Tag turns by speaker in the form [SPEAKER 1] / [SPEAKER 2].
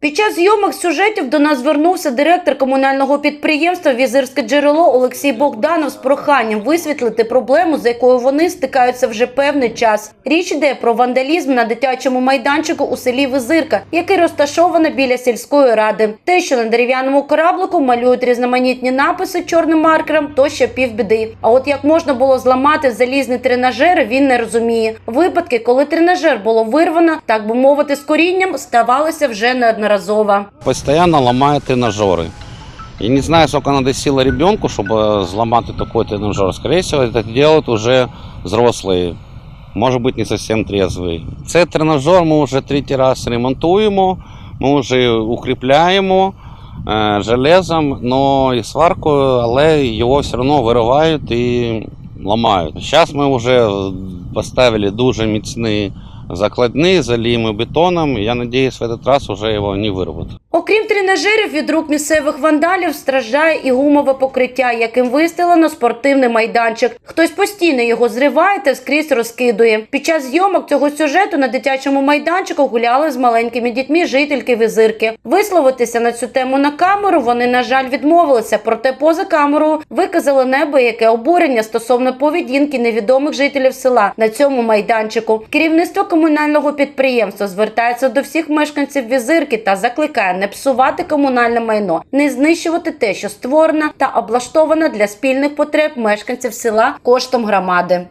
[SPEAKER 1] Під час зйомок сюжетів до нас звернувся директор комунального підприємства Візирське джерело Олексій Богданов з проханням висвітлити проблему, з якою вони стикаються вже певний час. Річ йде про вандалізм на дитячому майданчику у селі Визирка, який розташований біля сільської ради. Те, що на дерев'яному кораблику малюють різноманітні написи чорним маркером, то ще півбіди. А от як можна було зламати залізний тренажер, він не розуміє. Випадки, коли тренажер було вирвано, так би мовити, з корінням, ставалися вже неодноразово
[SPEAKER 2] Постоянно ломает тренажеры. И не знаю, сколько надо силы ребенку, чтобы взломать такой тренажер. Скорее всего, это делают уже взрослые. Может быть, не совсем трезвые. Цей тренажер ми вже третій раз ремонтуємо, ми вже укріпляємо е, железом, но і сваркою, але його все одно виривають і ламають. Зараз ми вже поставили дуже міцні закладні, заліємо бетоном. Я сподіваюся, в этот раз вже його не вирвуть.
[SPEAKER 1] Окрім тренажерів від рук місцевих вандалів, страждає і гумове покриття, яким вистелено спортивний майданчик. Хтось постійно його зриває та скрізь розкидує. Під час зйомок цього сюжету на дитячому майданчику гуляли з маленькими дітьми жительки візирки. Висловитися на цю тему на камеру вони, на жаль, відмовилися. Проте поза камерою виказали неабияке обурення стосовно поведінки невідомих жителів села на цьому майданчику. Керівництво комунального підприємства звертається до всіх мешканців візирки та закликає не псувати комунальне майно, не знищувати те, що створено та облаштовано для спільних потреб мешканців села коштом громади.